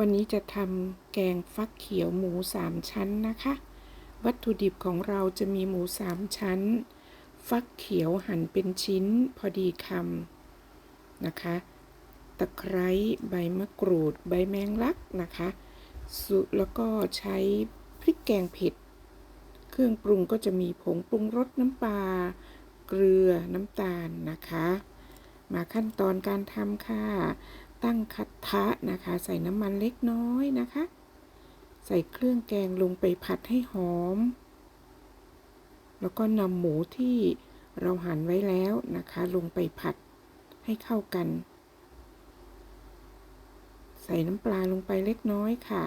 วันนี้จะทำแกงฟักเขียวหมูสามชั้นนะคะ วัตถุดิบของเราจะมีหมูสามชั้น ฟักเขียวหั่นเป็นชิ้นพอดีคำนะคะ ตะไคร้ใบมะกรูด ใบแมงลักนะคะสุแล้วก็ใช้พริกแกงเผ็ด เครื่องปรุงก็จะมีผงปรุงรสน้ำปลา เกลือน้ำตาลนะคะ มาขั้นตอนการทำค่ะ ตั้งกระทะนะคะ ใส่น้ำมันเล็กน้อยนะคะ ใส่เครื่องแกงลงไปผัดให้หอม แล้วก็นำหมูที่เราหั่นไว้แล้วนะคะ ลงไปผัดให้เข้ากัน ใส่น้ำปลาลงไปเล็กน้อยค่ะ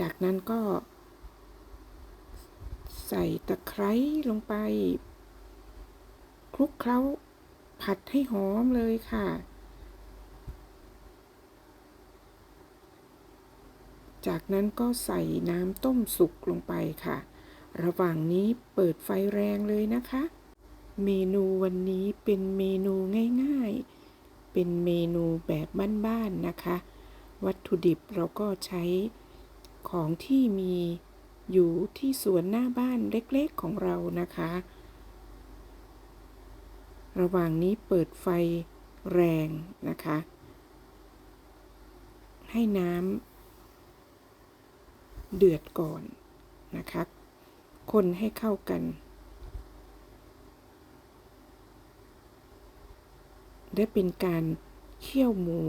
จากนั้นก็ ใส่ตะไคร้ลงไปคลุกเคล้าผัดให้หอมเลยค่ะ จากนั้นก็ใส่น้ำต้มสุกลงไปค่ะ ระหว่างนี้เปิดไฟแรงเลยนะคะ เมนูวันนี้เป็นเมนูง่ายๆ เป็นเมนูแบบบ้านๆนะคะ วัตถุดิบเราก็ใช้ของที่มีอยู่ที่สวนหน้าบ้านเล็กๆของเรานะคะ ระหว่างนี้เปิดไฟแรงนะคะ ให้น้ำ เดือดก่อนนะคะ คนให้เข้ากันได้เป็นการเคี่ยวหมู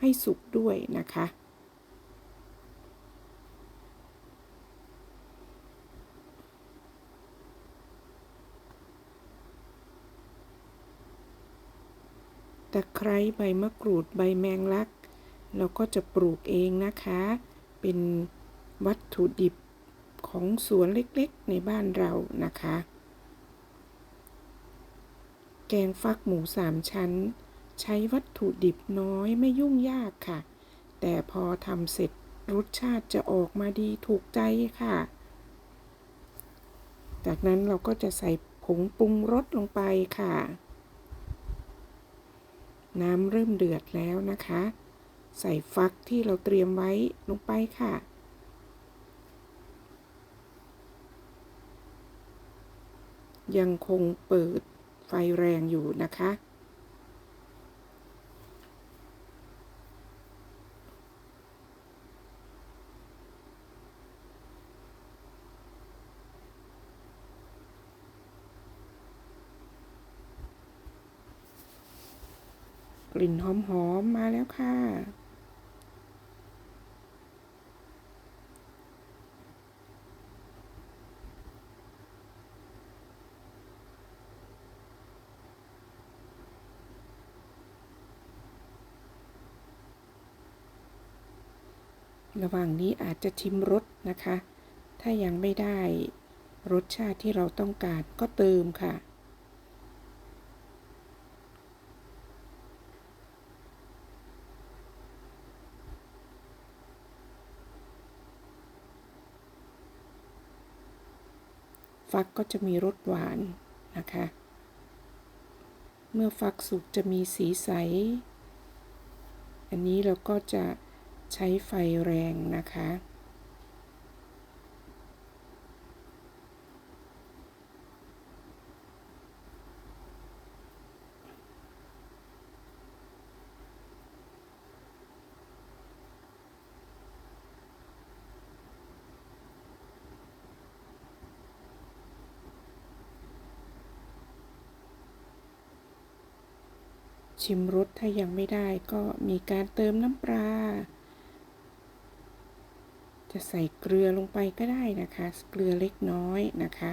ให้สุกด้วยนะคะ ตะไคร้ใบมะกรูดใบแมงลัก เราก็จะปลูกเองนะคะ เป็น วัตถุดิบของสวนเล็กๆ ในบ้านเรานะคะ แกงฟักหมูสามชั้น ใช้วัตถุดิบน้อยไม่ยุ่งยากค่ะ แต่พอทำเสร็จรสชาติจะออกมาดีถูกใจค่ะ จากนั้นเราก็จะใส่ผงปรุงรสลงไปค่ะ น้ำเริ่มเดือดแล้วนะคะ ใส่ฟักที่เราเตรียมไว้ลงไปค่ะ ยังคงเปิดไฟแรงอยู่นะคะ กลิ่นหอมๆมาแล้วค่ะ ระหว่างนี้อาจจะชิมรสนะคะ ถ้ายังไม่ได้รสชาติที่เราต้องการก็เติมค่ะ ฟักก็จะมีรสหวานนะคะ เมื่อฟักสุกจะมีสีใส อันนี้เราก็จะ ใช้ไฟแรงนะคะ ชิมรสถ้ายังไม่ได้ก็มีการเติมน้ำปลา จะใส่เกลือลงไปก็ได้นะคะ เกลือเล็กน้อยนะคะ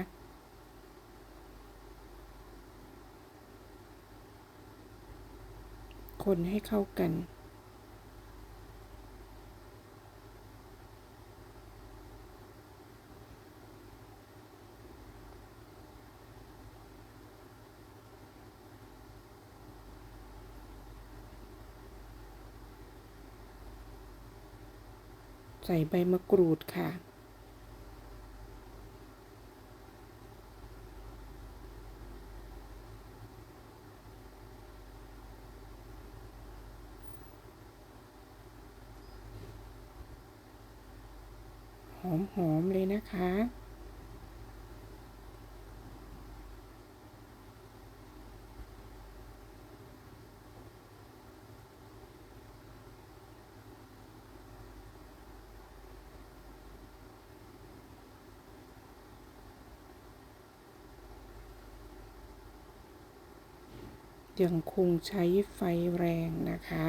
คนให้เข้ากัน ใส่ใบมะกรูดค่ะ หอมๆเลยนะคะ ยังคงใช้ไฟแรงนะคะ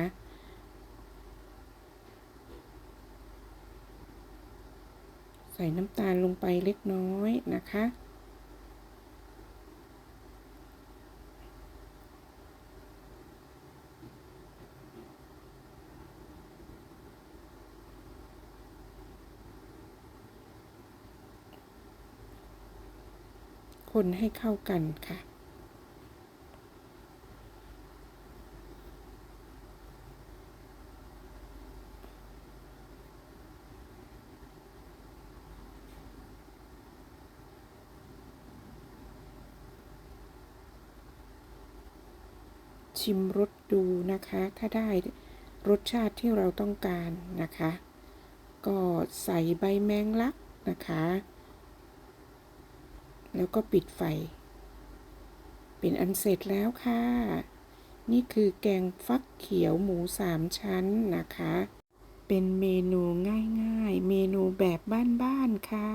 ใส่น้ำตาลลงไปเล็กน้อยนะคะคนให้เข้ากันค่ะ ชิมรสดูนะคะ ถ้าได้รสชาติที่เราต้องการนะคะ ก็ใส่ใบแมงลักนะคะ แล้วก็ปิดไฟ เป็นอันเสร็จแล้วค่ะ นี่คือแกงฟักเขียวหมูสามชั้นนะคะ เป็นเมนูง่ายๆ เมนูแบบบ้านๆค่ะ